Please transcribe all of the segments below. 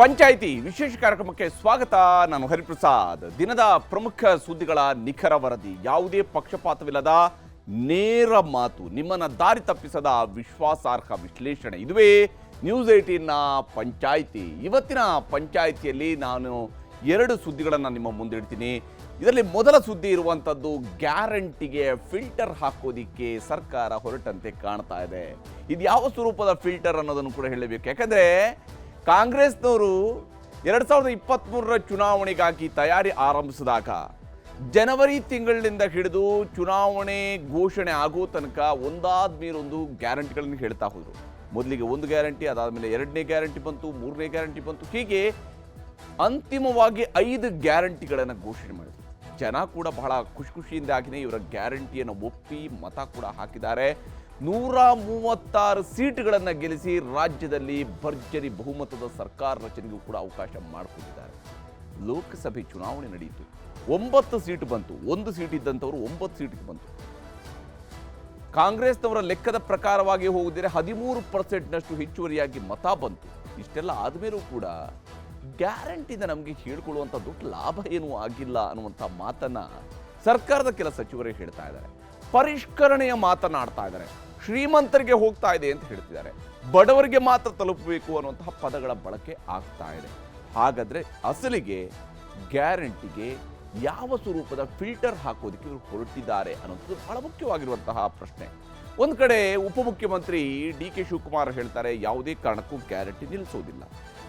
ಪಂಚಾಯಿತಿ ವಿಶೇಷ ಕಾರ್ಯಕ್ರಮಕ್ಕೆ ಸ್ವಾಗತ. ನಾನು ಹರಿಪ್ರಸಾದ್. ದಿನದ ಪ್ರಮುಖ ಸುದ್ದಿಗಳ ನಿಖರ ವರದಿ. ಯಾವುದೇ ಪಕ್ಷಪಾತವಿಲ್ಲದ ನೇರ ಮಾತು, ನಿಮ್ಮನ್ನು ದಾರಿ ತಪ್ಪಿಸದ ವಿಶ್ವಾಸಾರ್ಹ ವಿಶ್ಲೇಷಣೆ. ಇದುವೇ ನ್ಯೂಸ್ನ ಪಂಚಾಯಿತಿ. ಇವತ್ತಿನ ಪಂಚಾಯಿತಿಯಲ್ಲಿ ನಾನು ಎರಡು ಸುದ್ದಿಗಳನ್ನು ನಿಮ್ಮ ಮುಂದಿಡ್ತೀನಿ ಇದರಲ್ಲಿ ಮೊದಲ ಸುದ್ದಿ ಇರುವಂಥದ್ದು ಗ್ಯಾರಂಟಿಗೆ ಫಿಲ್ಟರ್ ಹಾಕೋದಿಕ್ಕೆ ಸರ್ಕಾರ ಹೊರಟಂತೆ ಕಾಣ್ತಾ ಇದೆ. ಇದು ಯಾವ ಸ್ವರೂಪದ ಫಿಲ್ಟರ್ ಅನ್ನೋದನ್ನು ಕೂಡ ಹೇಳಬೇಕು. ಯಾಕಂದ್ರೆ ಕಾಂಗ್ರೆಸ್ನವರು ಎರಡು ಸಾವಿರದ ಇಪ್ಪತ್ತ್ಮೂರರ ಚುನಾವಣೆಗಾಗಿ ತಯಾರಿ ಆರಂಭಿಸಿದಾಗ ಜನವರಿ ತಿಂಗಳಿನಿಂದ ಹಿಡಿದು ಚುನಾವಣೆ ಘೋಷಣೆ ಆಗೋ ತನಕ ಒಂದಾದ ಮೇಲೊಂದು ಗ್ಯಾರಂಟಿಗಳನ್ನು ಹೇಳ್ತಾ ಹೋದರು. ಮೊದಲಿಗೆ ಒಂದು ಗ್ಯಾರಂಟಿ, ಅದಾದಮೇಲೆ ಎರಡನೇ ಗ್ಯಾರಂಟಿ ಬಂತು, ಮೂರನೇ ಗ್ಯಾರಂಟಿ ಬಂತು. ಹೀಗೆ ಅಂತಿಮವಾಗಿ ಐದು ಗ್ಯಾರಂಟಿಗಳನ್ನು ಘೋಷಣೆ ಮಾಡಿದರು. ಜನ ಕೂಡ ಬಹಳ ಖುಷಿ ಖುಷಿಯಿಂದಾಗಿನೇ ಇವರ ಗ್ಯಾರಂಟಿಯನ್ನು ಒಪ್ಪಿ ಮತ ಕೂಡ ಹಾಕಿದ್ದಾರೆ. ನೂರ ಮೂವತ್ತಾರು ಸೀಟುಗಳನ್ನು ಗೆಲ್ಲಿಸಿ ರಾಜ್ಯದಲ್ಲಿ ಭರ್ಜರಿ ಬಹುಮತದ ಸರ್ಕಾರ ರಚನೆಗೂ ಕೂಡ ಅವಕಾಶ ಮಾಡಿಕೊಂಡಿದ್ದಾರೆ. ಲೋಕಸಭೆ ಚುನಾವಣೆ ನಡೆಯಿತು. ಒಂಬತ್ತು ಸೀಟು ಬಂತು. ಒಂದು ಸೀಟ್ ಇದ್ದಂಥವರು ಒಂಬತ್ತು ಸೀಟಿಗೆ ಬಂತು. ಕಾಂಗ್ರೆಸ್ನವರ ಲೆಕ್ಕದ ಪ್ರಕಾರವಾಗಿ ಹೋಗಿದರೆ ಹದಿಮೂರು ಪರ್ಸೆಂಟ್ನಷ್ಟು ಹೆಚ್ಚುವರಿಯಾಗಿ ಮತ ಬಂತು. ಇಷ್ಟೆಲ್ಲ ಆದಮೇಲೂ ಕೂಡ ಗ್ಯಾರಂಟಿಯಿಂದ ನಮಗೆ ಹೇಳ್ಕೊಳ್ಳುವಂಥ ದೊಡ್ಡ ಲಾಭ ಏನೂ ಆಗಿಲ್ಲ ಅನ್ನುವಂಥ ಮಾತನ್ನು ಸರ್ಕಾರದ ಕೆಲ ಸಚಿವರೇ ಹೇಳ್ತಾ ಇದ್ದಾರೆ. ಪರಿಷ್ಕರಣೆಯ ಮಾತನಾಡ್ತಾ ಇದ್ದಾರೆ. ಶ್ರೀಮಂತರಿಗೆ ಹೋಗ್ತಾ ಇದೆ ಅಂತ ಹೇಳ್ತಿದ್ದಾರೆ. ಬಡವರಿಗೆ ಮಾತ್ರ ತಲುಪಬೇಕು ಅನ್ನುವಂತಹ ಪದಗಳ ಬಳಕೆ ಆಗ್ತಾ ಇದೆ. ಹಾಗಾದ್ರೆ ಅಸಲಿಗೆ ಗ್ಯಾರಂಟಿಗೆ ಯಾವ ಸ್ವರೂಪದ ಫಿಲ್ಟರ್ ಹಾಕೋದಕ್ಕೆ ಇವರು ಹೊರಟಿದ್ದಾರೆ ಅನ್ನೋದು ಬಹಳ ಮುಖ್ಯವಾಗಿರುವಂತಹ ಪ್ರಶ್ನೆ. ಒಂದು ಕಡೆ ಉಪಮುಖ್ಯಮಂತ್ರಿ ಡಿ ಕೆ ಶಿವಕುಮಾರ್ ಹೇಳ್ತಾರೆ, ಯಾವುದೇ ಕಾರಣಕ್ಕೂ ಗ್ಯಾರಂಟಿ ನಿಲ್ಲಿಸೋದಿಲ್ಲ.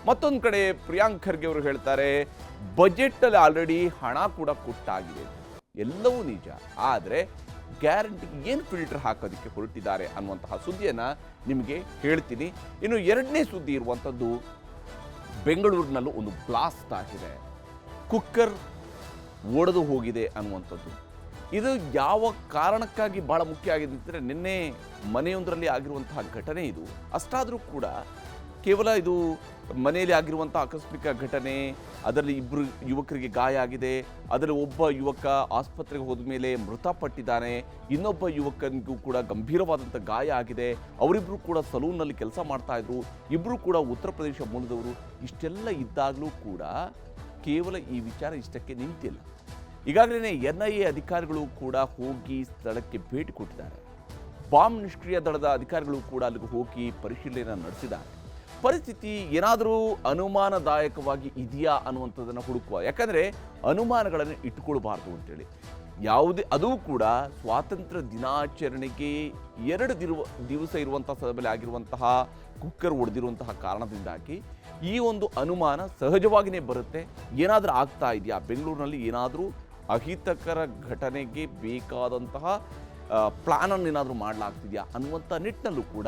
ಮತ್ತೊಂದು ಕಡೆ ಪ್ರಿಯಾಂಕ್ ಖರ್ಗೆ ಅವರು ಹೇಳ್ತಾರೆ ಬಜೆಟಲ್ಲಿ ಆಲ್ರೆಡಿ ಹಣ ಕೂಡ ಕೊಟ್ಟಾಗಿದೆ. ಎಲ್ಲವೂ ನಿಜ. ಆದರೆ ಗ್ಯಾರಂಟಿಗೆ ಏನು ಫಿಲ್ಟರ್ ಹಾಕೋದಕ್ಕೆ ಹೊರಟಿದ್ದಾರೆ ಅನ್ನುವಂತಹ ಸುದ್ದಿಯನ್ನು ನಿಮಗೆ ಹೇಳ್ತೀನಿ. ಇನ್ನು ಎರಡನೇ ಸುದ್ದಿ ಇರುವಂಥದ್ದು ಬೆಂಗಳೂರಿನಲ್ಲೂ ಒಂದು ಬ್ಲಾಸ್ಟ್ ಆಗಿದೆ. ಕುಕ್ಕರ್ ಒಡೆದು ಹೋಗಿದೆ ಅನ್ನುವಂಥದ್ದು. ಇದು ಯಾವ ಕಾರಣಕ್ಕಾಗಿ ಭಾಳ ಮುಖ್ಯ ಆಗಿದೆ ಅಂತಂದರೆ ನಿನ್ನೆ ಮನೆಯೊಂದರಲ್ಲಿ ಆಗಿರುವಂತಹ ಘಟನೆ ಇದು. ಅಷ್ಟಾದರೂ ಕೂಡ ಕೇವಲ ಇದು ಮನೆಯಲ್ಲಿ ಆಗಿರುವಂಥ ಆಕಸ್ಮಿಕ ಘಟನೆ, ಅದರಲ್ಲಿ ಇಬ್ಬರು ಯುವಕರಿಗೆ ಗಾಯ ಆಗಿದೆ. ಅದರಲ್ಲಿ ಒಬ್ಬ ಯುವಕ ಆಸ್ಪತ್ರೆಗೆ ಹೋದ ಮೇಲೆ ಮೃತಪಟ್ಟಿದ್ದಾನೆ. ಇನ್ನೊಬ್ಬ ಯುವಕನಿಗೂ ಕೂಡ ಗಂಭೀರವಾದಂಥ ಗಾಯ ಆಗಿದೆ. ಅವರಿಬ್ಬರು ಕೂಡ ಸಲೂನ್ನಲ್ಲಿ ಕೆಲಸ ಮಾಡ್ತಾ ಇದ್ರು. ಇಬ್ಬರು ಕೂಡ ಉತ್ತರ ಪ್ರದೇಶ ಮೂಲದವರು. ಇಷ್ಟೆಲ್ಲ ಇದ್ದಾಗಲೂ ಕೂಡ ಕೇವಲ ಈ ವಿಚಾರ ಇಷ್ಟಕ್ಕೆ ನಿಂತಿಲ್ಲ. ಈಗಾಗಲೇ ಎನ್ ಐ ಎ ಅಧಿಕಾರಿಗಳು ಕೂಡ ಹೋಗಿ ಸ್ಥಳಕ್ಕೆ ಭೇಟಿ ಕೊಟ್ಟಿದ್ದಾರೆ. ಬಾಂಬ್ ನಿಷ್ಕ್ರಿಯ ದಳದ ಅಧಿಕಾರಿಗಳು ಕೂಡ ಅಲ್ಲಿಗೆ ಹೋಗಿ ಪರಿಶೀಲನೆ ನಡೆಸಿದ್ದಾರೆ. ಪರಿಸ್ಥಿತಿ ಏನಾದರೂ ಅನುಮಾನದಾಯಕವಾಗಿ ಇದೆಯಾ ಅನ್ನುವಂಥದ್ದನ್ನು ಹುಡುಕುವ. ಯಾಕಂದರೆ ಅನುಮಾನಗಳನ್ನು ಇಟ್ಟುಕೊಳ್ಬಾರ್ದು ಅಂತೇಳಿ. ಯಾವುದೇ, ಅದು ಕೂಡ ಸ್ವಾತಂತ್ರ್ಯ ದಿನಾಚರಣೆಗೆ ಎರಡು ದಿರುವ, ದಿವಸ ಇರುವಂಥ ಸಮಯದಲ್ಲಿ ಆಗಿರುವಂತಹ ಕುಕ್ಕರ್ ಒಡೆದಿರುವಂತಹ ಕಾರಣದಿಂದಾಗಿ ಈ ಒಂದು ಅನುಮಾನ ಸಹಜವಾಗಿಯೇ ಬರುತ್ತೆ. ಏನಾದರೂ ಆಗ್ತಾ ಇದೆಯಾ? ಬೆಂಗಳೂರಿನಲ್ಲಿ ಏನಾದರೂ ಅಹಿತಕರ ಘಟನೆಗೆ ಬೇಕಾದಂತಹ ಪ್ಲಾನನ್ನು ಏನಾದರೂ ಮಾಡಲಾಗ್ತಿದೆಯಾ ಅನ್ನುವಂಥ ನಿಟ್ಟಿನಲ್ಲೂ ಕೂಡ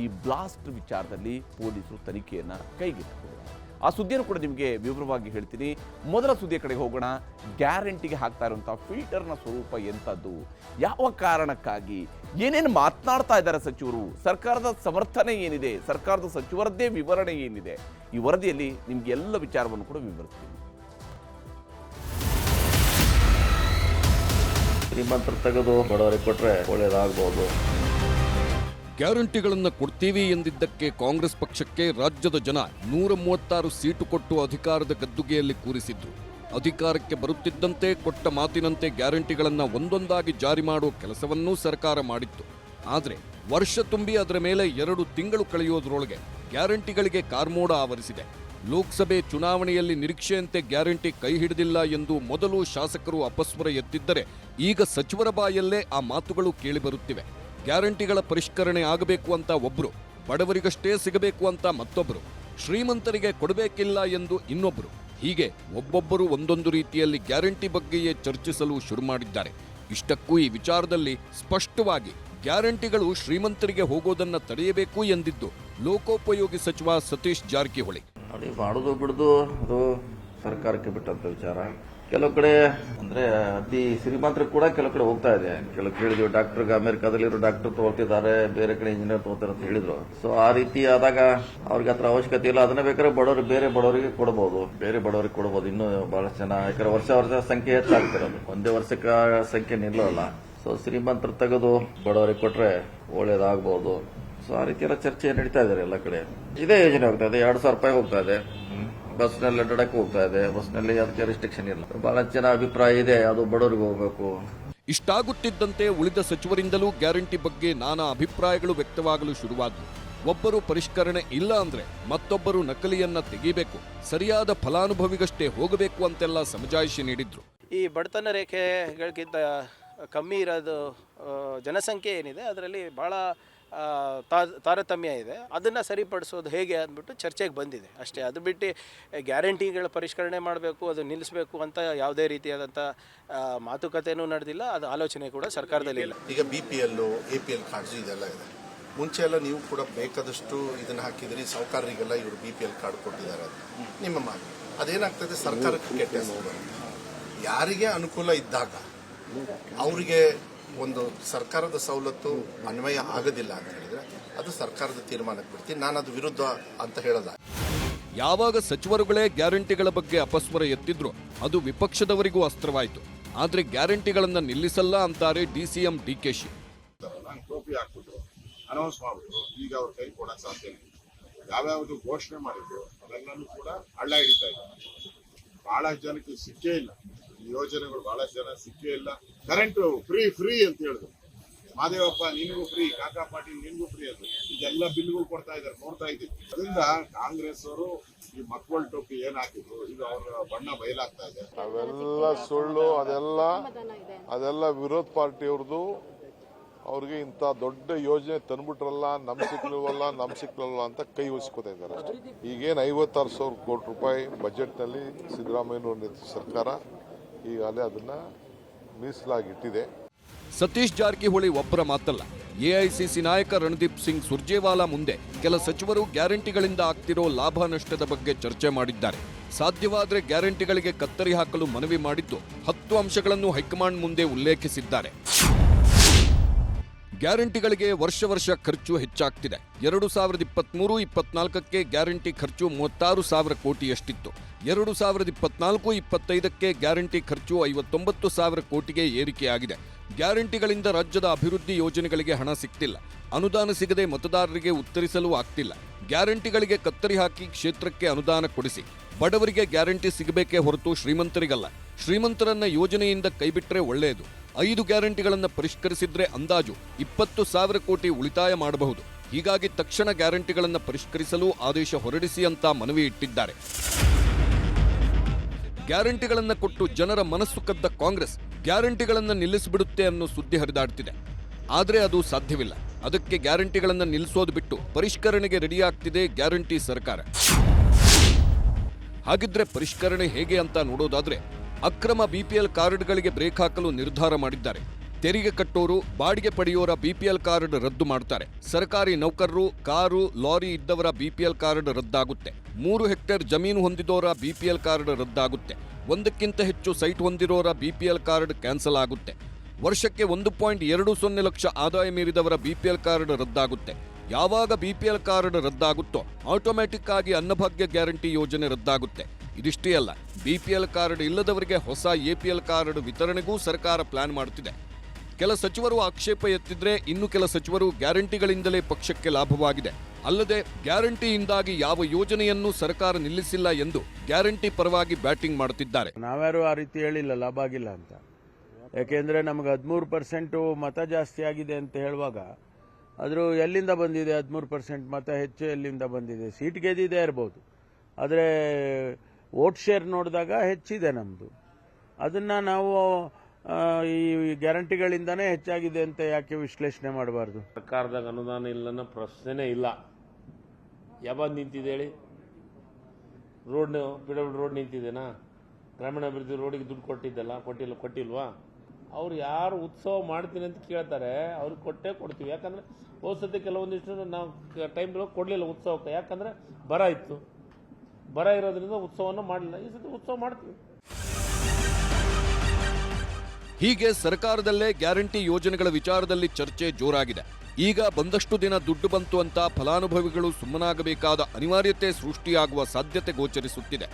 ಈ ಬ್ಲಾಸ್ಟ್ ವಿಚಾರದಲ್ಲಿ ಪೊಲೀಸರು ತನಿಖೆಯನ್ನು ಕೈಗೆತ್ತಿಕೊಂಡಿದ್ದಾರೆ ಆ ಸುದ್ದಿಯನ್ನು ಕೂಡ ನಿಮಗೆ ವಿವರವಾಗಿ ಹೇಳ್ತೀನಿ. ಮೊದಲ ಸುದ್ದಿಯ ಕಡೆಗೆ ಹೋಗೋಣ. ಗ್ಯಾರಂಟಿಗೆ ಹಾಕ್ತಾ ಇರುವಂಥ ಫಿಲ್ಟರ್ನ ಸ್ವರೂಪ ಎಂಥದ್ದು? ಯಾವ ಕಾರಣಕ್ಕಾಗಿ? ಏನೇನು ಮಾತನಾಡ್ತಾ ಇದ್ದಾರೆ ಸಚಿವರು? ಸರ್ಕಾರದ ಸಮರ್ಥನೆ ಏನಿದೆ? ಸರ್ಕಾರದ ಸಚಿವರದ್ದೇ ವಿವರಣೆ ಏನಿದೆ? ಈ ವರದಿಯಲ್ಲಿ ನಿಮಗೆ ಎಲ್ಲ ವಿಚಾರವನ್ನು ಕೂಡ ವಿವರಿಸ್ತೀನಿ. ಶ್ರೀಮಂತರು ತೆಗೆದು ಬಡವರಿಗೆ ಕೊಟ್ರೆ ಒಳ್ಳೇದಾಗ್ಬೋದು. ಗ್ಯಾರಂಟಿಗಳನ್ನು ಕೊಡ್ತೀವಿ ಎಂದಿದ್ದಕ್ಕೆ ಕಾಂಗ್ರೆಸ್ ಪಕ್ಷಕ್ಕೆ ರಾಜ್ಯದ ಜನ ನೂರ ಮೂವತ್ತಾರು ಸೀಟು ಕೊಟ್ಟು ಅಧಿಕಾರದ ಗದ್ದುಗೆಯಲ್ಲಿ ಕೂರಿಸಿದ್ರು. ಅಧಿಕಾರಕ್ಕೆ ಬರುತ್ತಿದ್ದಂತೆ ಕೊಟ್ಟ ಮಾತಿನಂತೆ ಗ್ಯಾರಂಟಿಗಳನ್ನು ಒಂದೊಂದಾಗಿ ಜಾರಿ ಮಾಡುವ ಕೆಲಸವನ್ನೂ ಸರ್ಕಾರ ಮಾಡಿತ್ತು. ಆದರೆ ವರ್ಷ ತುಂಬಿ ಅದರ ಮೇಲೆ ಎರಡು ತಿಂಗಳು ಕಳೆಯೋದ್ರೊಳಗೆ ಗ್ಯಾರಂಟಿಗಳಿಗೆ ಕಾರ್ಮೋಡ ಆವರಿಸಿದೆ. ಲೋಕಸಭೆ ಚುನಾವಣೆಯಲ್ಲಿ ನಿರೀಕ್ಷೆಯಂತೆ ಗ್ಯಾರಂಟಿ ಕೈ ಹಿಡಿದಿಲ್ಲ ಎಂದು ಮೊದಲು ಶಾಸಕರು ಅಪಸ್ವರ ಎತ್ತಿದ್ದರೆ ಈಗ ಸಚಿವರ ಬಾಯಲ್ಲೇ ಆ ಮಾತುಗಳು ಕೇಳಿಬರುತ್ತಿವೆ ಗ್ಯಾರಂಟಿಗಳ ಪರಿಷ್ಕರಣೆ ಆಗಬೇಕು ಅಂತ ಒಬ್ಬರು ಬಡವರಿಗಷ್ಟೇ ಸಿಗಬೇಕು ಅಂತ ಮತ್ತೊಬ್ಬರು ಶ್ರೀಮಂತರಿಗೆ ಕೊಡಬೇಕಿಲ್ಲ ಎಂದು ಇನ್ನೊಬ್ಬರು ಹೀಗೆ ಒಬ್ಬೊಬ್ಬರು ಒಂದೊಂದು ರೀತಿಯಲ್ಲಿ ಗ್ಯಾರಂಟಿ ಬಗ್ಗೆಯೇ ಚರ್ಚಿಸಲು ಶುರು ಮಾಡಿದ್ದಾರೆ. ಇಷ್ಟಕ್ಕೂ ಈ ವಿಚಾರದಲ್ಲಿ ಸ್ಪಷ್ಟವಾಗಿ ಗ್ಯಾರಂಟಿಗಳು ಶ್ರೀಮಂತರಿಗೆ ಹೋಗೋದನ್ನು ತಡೆಯಬೇಕು ಎಂದಿದ್ದು, ಲೋಕೋಪಯೋಗಿ ಸಚಿವ ಸತೀಶ್ ಜಾರಕಿಹೊಳಿ. ನೋಡಿ ಮಾಡೋದು ಬಿಡೋದು, ಅದು ಸರ್ಕಾರಕ್ಕೆ ಬಿಟ್ಟಂತ ವಿಚಾರ. ಕೆಲವು ಕಡೆ ಅಂದ್ರೆ ಅತಿ ಸಿರಿಮಾತ್ರ ಕೂಡ ಕೆಲವು ಕಡೆ ಹೋಗ್ತಾ ಇದೆ. ಕೆಲವು ಕೇಳಿದ್ವಿ, ಡಾಕ್ಟರ್ಗೆ ಅಮೆರಿಕಾದಲ್ಲಿರೋ ಡಾಕ್ಟರ್ ತಗೋತಿದ್ದಾರೆ ಬೇರೆ ಕಡೆ ಇಂಜಿನಿಯರ್ ತಗೋತಾರೆ ಅಂತ ಹೇಳಿದ್ರು. ಸೊ ಆ ರೀತಿ ಆದಾಗ ಅವ್ರಿಗೆ ಹತ್ರ ಅವಶ್ಯಕತೆ ಇಲ್ಲ. ಅದನ್ನ ಬೇಕಾದ್ರೆ ಬಡವರು ಬೇರೆ ಬಡವರಿಗೆ ಕೊಡಬಹುದು ಬೇರೆ ಬಡವರಿಗೆ ಕೊಡಬಹುದು ಇನ್ನೂ ಬಹಳ ಜನ ಯಾಕಂದ್ರೆ ವರ್ಷ ವರ್ಷ ಸಂಖ್ಯೆ ಹೆಚ್ಚಾಗ್ತಿರೋದು ಒಂದೇ ವರ್ಷಕ್ಕೆ ಸಂಖ್ಯೆ ನಿಲ್ಲಲ್ಲ. ಸೊ ಶ್ರೀಮಂತರು ತೆಗೆದು ಬಡವರಿಗೆ ಕೊಟ್ರೆ ಒಳ್ಳೇದಾಗಬಹುದು ಸೊ ಆ ರೀತಿ ಎಲ್ಲ ಚರ್ಚೆ ನಡೀತಾ ಇದಾರೆ ಎಲ್ಲ ಕಡೆ. ಇದೇ ಯೋಜನೆ ಹೋಗ್ತಾ ಇದೆ ಎರಡು ಸಾವಿರ ರೂಪಾಯಿ ಹೋಗ್ತಾ ಇದೆ. ಬಸ್ ಬಸ್ನಲ್ಲಿ ಅಡ್ಡಾಡಕ್ಕೆ ಹೋಗ್ತಾ ಇದೆ ಬಸ್ನಲ್ಲಿ ಅದಕ್ಕೆ ರಿಸ್ಟ್ರಿಕ್ಷನ್ ಇಲ್ಲ. ಬಹಳ ಜನ ಅಭಿಪ್ರಾಯ ಇದೆ ಅದು ಬಡವರಿಗೆ ಹೋಗ್ಬೇಕು. ಇಷ್ಟಾಗುತ್ತಿದ್ದಂತೆ ಉಳಿದ ಸಚಿವರಿಂದಲೂ ಗ್ಯಾರಂಟಿ ಬಗ್ಗೆ ನಾನಾ ಅಭಿಪ್ರಾಯಗಳು ವ್ಯಕ್ತವಾಗಲು ಶುರುವಾದವು. ಒಬ್ಬರು ಪರಿಷ್ಕರಣೆ ಇಲ್ಲ ಅಂದ್ರೆ ಮತ್ತೊಬ್ಬರು ನಕಲಿಯನ್ನ ತೆಗಿಬೇಕು. ಸರಿಯಾದ ಫಲಾನುಭವಿಗಷ್ಟೇ ಹೋಗಬೇಕು ಅಂತೆಲ್ಲ ಸಮಜಾಯಿಷಿ ನೀಡಿದ್ರು. ಈ ಬಡತನ ರೇಖೆಗಳಿಗಿಂತ ಕಮ್ಮಿ ಇರೋದು ಜನಸಂಖ್ಯೆ ಏನಿದೆ ಅದರಲ್ಲಿ ಭಾಳ ತಾ- ತಾರತಮ್ಯ ಇದೆ. ಅದನ್ನು ಸರಿಪಡಿಸೋದು ಹೇಗೆ ಅಂದ್ಬಿಟ್ಟು ಚರ್ಚೆಗೆ ಬಂದಿದೆ. ಅಷ್ಟೇ, ಅದು ಬಿಟ್ಟು ಗ್ಯಾರಂಟಿಗಳ ಪರಿಷ್ಕರಣೆ ಮಾಡಬೇಕು, ಅದು ನಿಲ್ಲಿಸಬೇಕು ಅಂತ ಯಾವುದೇ ರೀತಿಯಾದಂಥ ಮಾತುಕತೆಯೂ ನಡೆದಿಲ್ಲ. ಅದು ಆಲೋಚನೆ ಕೂಡ ಸರ್ಕಾರದಲ್ಲಿ ಇಲ್ಲ. ಈಗ B P L A P L cards ಇದೆಲ್ಲ ಇದೆ. ಮುಂಚೆ ಎಲ್ಲ ನೀವು ಕೂಡ ಬೇಕಾದಷ್ಟು ಇದನ್ನು ಹಾಕಿದ್ರಿ. ಸಾಹುಕಾರರಿಗೆಲ್ಲ ಇವರು ಬಿ ಪಿ ಎಲ್ ಕಾರ್ಡ್ ಕೊಟ್ಟಿದ್ದಾರೆ ಅದು ನಿಮ್ಮ ಮಾತು. ಅದೇನಾಗ್ತದೆ? ಸರ್ಕಾರಕ್ಕೆ ಕೆಟ್ಟ ಯಾರಿಗೆ ಅನುಕೂಲ ಇದ್ದಾಗ, ಅವರಿಗೆ ಒಂದು ಸರ್ಕಾರದ ಸವಲತ್ತು ಅನ್ವಯ ಆಗೋದಿಲ್ಲ ಅಂತ ಹೇಳಿದ್ರೆ ಅದು ಸರ್ಕಾರದ ತೀರ್ಮಾನಕ್ಕೆ ಬಿಡ್ತೀನಿ. ನಾನು ಅದು ವಿರುದ್ಧ ಅಂತ ಹೇಳೋದ ಯಾವಾಗ ಸಚಿವರುಗಳೇ ಗ್ಯಾರಂಟಿಗಳ ಬಗ್ಗೆ ಅಪಸ್ವರ ಎತ್ತಿದ್ರು ಅದು ವಿಪಕ್ಷದವರಿಗೂ ಅಸ್ತ್ರವಾಯಿತು. ಆದರೆ ಗ್ಯಾರಂಟಿಗಳನ್ನು ನಿಲ್ಲಿಸಲ್ಲ ಅಂತಾರೆ ಡಿಸಿಎಂ ಡಿಕೆಶಿ ನಾನು ಟೋಪಿ ಹಾಕ್ಬಿಟ್ರು. ಅನೌನ್ಸ್ ಮಾಡ್ಬಿಟ್ರು. ಈಗ ಅವ್ರ ಕೈ ಕೊಡಕ್ ಸಾಧ್ಯ ಇಲ್ಲ. ಯಾವ್ಯಾವ್ದು ಘೋಷಣೆ ಮಾಡಿದ್ರು ಅದೆಲ್ಲನೂ ಕೂಡ ಹಳ್ಳ ಹಿಡಿತಾ ಇದ್ದಾರೆ ಬಹಳ ಜನಕ್ಕೆ ಸಿಕ್ಕೇ ಇಲ್ಲ. ಯೋಜನೆಗಳು ಬಹಳಷ್ಟು ಜನ ಸಿಕ್ಕೇ ಇಲ್ಲ. ಕರೆಂಟ್ ಫ್ರೀ ಫ್ರೀ ಅಂತ ಹೇಳಿದ್ರು. ಮಾದೇವಪ್ಪ, ನಿನ್ಗೂ ಫ್ರೀ ಕಾಕಾ ಪಾಟೀಲ್, ನಿನ್ಗೂ ಫ್ರೀ ಅಂತ ಇದೆಲ್ಲ ಬಿಲ್ಗಳು ಕೊಡ್ತಾ ಇದ್ದಾರೆ, ನೋಡ್ತಾ ಇದ್ದೀವಿ. ಅದರಿಂದ ಕಾಂಗ್ರೆಸ್ ಅವರು ಈ ಮಕ್ಕಳ ಟೋಪಿ ಏನ್ ಹಾಕಿದ್ರು, ಇದು ಅವರ ಬಣ್ಣ ಬಯಲಾಗ್ತಾ ಇದೆ. ಅವೆಲ್ಲ ಸುಳ್ಳು, ಅದೆಲ್ಲ ಅದೆಲ್ಲ ವಿರೋಧ ಪಾರ್ಟಿಯವ್ರದ್ದು ಅವ್ರಿಗೆ ಇಂಥ ದೊಡ್ಡ ಯೋಜನೆ ತಂದ್ಬಿಟ್ರಲ್ಲ, ನಮ್ ಸಿಕ್ಲವಲ್ಲ ನಮ್ ಸಿಕ್ಲಲ್ಲ ಅಂತ ಕೈ ಉಳಿಸ್ಕೊತಾ ಇದ್ದಾರೆ ಈಗೇನು ಐವತ್ತಾರು ಸಾವಿರ ಕೋಟಿ ರೂಪಾಯಿ ಬಜೆಟ್ನಲ್ಲಿ ಸಿದ್ದರಾಮಯ್ಯನವ್ರ ಸರ್ಕಾರ. ಈಗಾಗಲೇ ಅದನ್ನ ಮೀಸಲಾಗಿಟ್ಟಿದೆ. ಸತೀಶ್ ಜಾರಕಿಹೊಳಿ ಒಬ್ಬರ ಮಾತಲ್ಲ, ಎಐಸಿಸಿ ನಾಯಕ ರಣದೀಪ್ ಸಿಂಗ್ ಸುರ್ಜೇವಾಲಾ ಮುಂದೆ ಕೆಲ ಸಚಿವರು ಗ್ಯಾರಂಟಿಗಳಿಂದ ಆಗ್ತಿರೋ ಲಾಭ ನಷ್ಟದ ಬಗ್ಗೆ ಚರ್ಚೆ ಮಾಡಿದ್ದಾರೆ. ಸಾಧ್ಯವಾದರೆ ಗ್ಯಾರಂಟಿಗಳಿಗೆ ಕತ್ತರಿ ಹಾಕಲು ಮನವಿ ಮಾಡಿದ್ದು ಹತ್ತು ಅಂಶಗಳನ್ನು ಹೈಕಮಾಂಡ್ ಮುಂದೆ ಉಲ್ಲೇಖಿಸಿದ್ದಾರೆ. ಗ್ಯಾರಂಟಿಗಳಿಗೆ ವರ್ಷ ವರ್ಷ ಖರ್ಚು ಹೆಚ್ಚಾಗ್ತಿದೆ. ಎರಡು ಸಾವಿರದ ಇಪ್ಪತ್ಮೂರು, ಇಪ್ಪತ್ನಾಲ್ಕಕ್ಕೆ ಗ್ಯಾರಂಟಿ ಖರ್ಚು ಮೂವತ್ತಾರು ಸಾವಿರ ಕೋಟಿಯಷ್ಟಿತ್ತು. ಎರಡು ಸಾವಿರದ ಇಪ್ಪತ್ನಾಲ್ಕು, ಇಪ್ಪತ್ತೈದಕ್ಕೆ ಗ್ಯಾರಂಟಿ ಖರ್ಚು ಐವತ್ತೊಂಬತ್ತು ಸಾವಿರ ಕೋಟಿಗೆ ಏರಿಕೆಯಾಗಿದೆ. ಗ್ಯಾರಂಟಿಗಳಿಂದ ರಾಜ್ಯದ ಅಭಿವೃದ್ಧಿ ಯೋಜನೆಗಳಿಗೆ ಹಣ ಸಿಗ್ತಿಲ್ಲ ಅನುದಾನ ಸಿಗದೆ ಮತದಾರರಿಗೆ ಉತ್ತರಿಸಲು ಆಗ್ತಿಲ್ಲ. ಗ್ಯಾರಂಟಿಗಳಿಗೆ ಕತ್ತರಿ ಹಾಕಿ ಕ್ಷೇತ್ರಕ್ಕೆ ಅನುದಾನ ಕೊಡಿಸಿ. ಬಡವರಿಗೆ ಗ್ಯಾರಂಟಿ ಸಿಗಬೇಕೇ ಹೊರತು ಶ್ರೀಮಂತರಿಗಲ್ಲ. ಶ್ರೀಮಂತರನ್ನ ಯೋಜನೆಯಿಂದ ಕೈಬಿಟ್ರೆ ಒಳ್ಳೆಯದು ಐದು ಗ್ಯಾರಂಟಿಗಳನ್ನು ಪರಿಷ್ಕರಿಸಿದ್ರೆ ಅಂದಾಜು ಇಪ್ಪತ್ತು ಸಾವಿರ ಕೋಟಿ ಉಳಿತಾಯ ಮಾಡಬಹುದು. ಹೀಗಾಗಿ ತಕ್ಷಣ ಗ್ಯಾರಂಟಿಗಳನ್ನು ಪರಿಷ್ಕರಿಸಲು ಆದೇಶ ಹೊರಡಿಸಿ ಅಂತ ಮನವಿ ಇಟ್ಟಿದ್ದಾರೆ. ಗ್ಯಾರಂಟಿಗಳನ್ನು ಕೊಟ್ಟು ಜನರ ಮನಸ್ಸು ಕದ್ದ ಕಾಂಗ್ರೆಸ್ ಗ್ಯಾರಂಟಿಗಳನ್ನು ನಿಲ್ಲಿಸಿಬಿಡುತ್ತೆ ಅನ್ನೋ ಸುದ್ದಿ ಹರಿದಾಡ್ತಿದೆ. ಆದರೆ ಅದು ಸಾಧ್ಯವಿಲ್ಲ. ಅದಕ್ಕೆ ಗ್ಯಾರಂಟಿಗಳನ್ನು ನಿಲ್ಲಿಸೋದು ಬಿಟ್ಟು ಪರಿಷ್ಕರಣೆಗೆ ರೆಡಿಯಾಗ್ತಿದೆ ಗ್ಯಾರಂಟಿ ಸರ್ಕಾರ. ಹಾಗಿದ್ರೆ ಪರಿಷ್ಕರಣೆ ಹೇಗೆ ಅಂತ ನೋಡೋದಾದ್ರೆ ಅಕ್ರಮ ಬಿಪಿಎಲ್ ಕಾರ್ಡ್ಗಳಿಗೆ ಬ್ರೇಕ್ ಹಾಕಲು ನಿರ್ಧಾರ ಮಾಡಿದ್ದಾರೆ. ತೆರಿಗೆ ಕಟ್ಟೋರು, ಬಾಡಿಗೆ ಪಡೆಯೋರ ಬಿಪಿಎಲ್ ಕಾರ್ಡ್ ರದ್ದು ಮಾಡ್ತಾರೆ. ಸರ್ಕಾರಿ ನೌಕರರು, ಕಾರು, ಲಾರಿ ಇದ್ದವರ ಬಿಪಿಎಲ್ ಕಾರ್ಡ್ ರದ್ದಾಗುತ್ತೆ. ಮೂರು ಹೆಕ್ಟೇರ್ ಜಮೀನು ಹೊಂದಿದೋರ ಬಿಪಿಎಲ್ ಕಾರ್ಡ್ ರದ್ದಾಗುತ್ತೆ. ಒಂದಕ್ಕಿಂತ ಹೆಚ್ಚು ಸೈಟ್ ಹೊಂದಿರೋರ ಬಿಪಿಎಲ್ ಕಾರ್ಡ್ ಕ್ಯಾನ್ಸಲ್ ಆಗುತ್ತೆ. ವರ್ಷಕ್ಕೆ ಒಂದು ಪಾಯಿಂಟ್ ಎರಡು ಸೊನ್ನೆ ಲಕ್ಷ ಆದಾಯ ಮೀರಿದವರ ಬಿಪಿಎಲ್ ಕಾರ್ಡ್ ರದ್ದಾಗುತ್ತೆ. ಯಾವಾಗ ಬಿಪಿಎಲ್ ಕಾರ್ಡ್ ರದ್ದಾಗುತ್ತೋ ಆಟೋಮ್ಯಾಟಿಕ್ ಆಗಿ ಅನ್ನಭಾಗ್ಯ ಗ್ಯಾರಂಟಿ ಯೋಜನೆ ರದ್ದಾಗುತ್ತೆ. ಇದಿಷ್ಟೇ ಅಲ್ಲ ಬಿಪಿಎಲ್ ಕಾರ್ಡ್ ಇಲ್ಲದವರಿಗೆ ಹೊಸ ಎಪಿಎಲ್ ಕಾರ್ಡ್ ವಿತರಣೆಗೂ ಸರ್ಕಾರ ಪ್ಲಾನ್ ಮಾಡುತ್ತಿದೆ ಕೆಲ ಸಚಿವರು ಆಕ್ಷೇಪ ಎತ್ತಿದ್ರೆ ಇನ್ನು ಕೆಲ ಸಚಿವರು ಗ್ಯಾರಂಟಿಗಳಿಂದಲೇ ಪಕ್ಷಕ್ಕೆ ಲಾಭವಾಗಿದೆ. ಅಲ್ಲದೆ ಗ್ಯಾರಂಟಿಯಿಂದಾಗಿ ಯಾವ ಯೋಜನೆಯನ್ನು ಸರ್ಕಾರ ನಿಲ್ಲಿಸಿಲ್ಲ ಎಂದು ಗ್ಯಾರಂಟಿ ಪರವಾಗಿ ಬ್ಯಾಟಿಂಗ್ ಮಾಡುತ್ತಿದ್ದಾರೆ ನಾವ್ಯಾರು ಆ ರೀತಿ ಹೇಳಿಲ್ಲ, ಲಾಭ ಆಗಿಲ್ಲ ಅಂತ. ಯಾಕೆಂದ್ರೆ ನಮಗೆ ಹದಿಮೂರು ಪರ್ಸೆಂಟು ಮತ ಜಾಸ್ತಿ ಆಗಿದೆ ಅಂತ ಹೇಳುವಾಗ, ಆದರೂ ಎಲ್ಲಿಂದ ಬಂದಿದೆ ಹದಿಮೂರು ಪರ್ಸೆಂಟ್ ಮತ? ಹೆಚ್ಚು ಎಲ್ಲಿಂದ ಬಂದಿದೆ? ಸೀಟ್ ಗೆದ್ದಿದೆ ಇರ್ಬೋದು. ಆದರೆ ವೋಟ್ ಶೇರ್ ನೋಡಿದಾಗ ಹೆಚ್ಚಿದೆ ನಮ್ಮದು ಅದನ್ನು ನಾವು ಈ ಗ್ಯಾರಂಟಿಗಳಿಂದನೇ ಹೆಚ್ಚಾಗಿದೆ ಅಂತ ಯಾಕೆ ವಿಶ್ಲೇಷಣೆ ಮಾಡಬಾರ್ದು? ಸರ್ಕಾರದಾಗ ಅನುದಾನ ಇಲ್ಲ ಅನ್ನೋ ಪ್ರಶ್ನೆನೇ ಇಲ್ಲ. ಯಾವಾಗ ನಿಂತಿದೆ ಹೇಳಿ? ರೋಡ್ ಪಿ ರೋಡ್ ನಿಂತಿದೆನಾ? ಗ್ರಾಮೀಣಾಭಿವೃದ್ಧಿ ರೋಡಿಗೆ ದುಡ್ಡು ಕೊಟ್ಟಿದ್ದಲ್ಲ, ಕೊಟ್ಟಿಲ್ಲ, ಕೊಟ್ಟಿಲ್ವಾ? ಅವ್ರು ಯಾರು ಉತ್ಸವ ಮಾಡ್ತೀನಿ ಅಂತ ಕೇಳ್ತಾರೆ, ಅವ್ರಿಗೆ ಕೊಟ್ಟೇ ಕೊಡ್ತೀವಿ. ಯಾಕಂದ್ರೆ ಹೋದ್ಸತಿ ಕೆಲವೊಂದಿಷ್ಟು ನಾವು ಟೈಮ್ ಕೊಡಲಿಲ್ಲ ಉತ್ಸವಕ್ಕೆ. ಯಾಕಂದ್ರೆ ಬರ ಇತ್ತು. ಬರ ಇರೋದ್ರಿಂದ ಉತ್ಸವವನ್ನು ಮಾಡಲಿಲ್ಲ. ಈ ಸತಿ ಉತ್ಸವ ಮಾಡ್ತೀವಿ. ಹೀಗೆ ಸರ್ಕಾರದಲ್ಲೇ ಗ್ಯಾರಂಟಿ ಯೋಜನೆಗಳ ವಿಚಾರದಲ್ಲಿ ಚರ್ಚೆ ಜೋರಾಗಿದೆ. ಈಗ ಬಂದಷ್ಟು ದಿನ ದುಡ್ಡು ಬಂತು ಅಂತ ಫಲಾನುಭವಿಗಳು ಸುಮ್ಮನಾಗಬೇಕಾದ ಅನಿವಾರ್ಯತೆ ಸೃಷ್ಟಿಯಾಗುವ ಸಾಧ್ಯತೆ ಗೋಚರಿಸುತ್ತಿದೆ.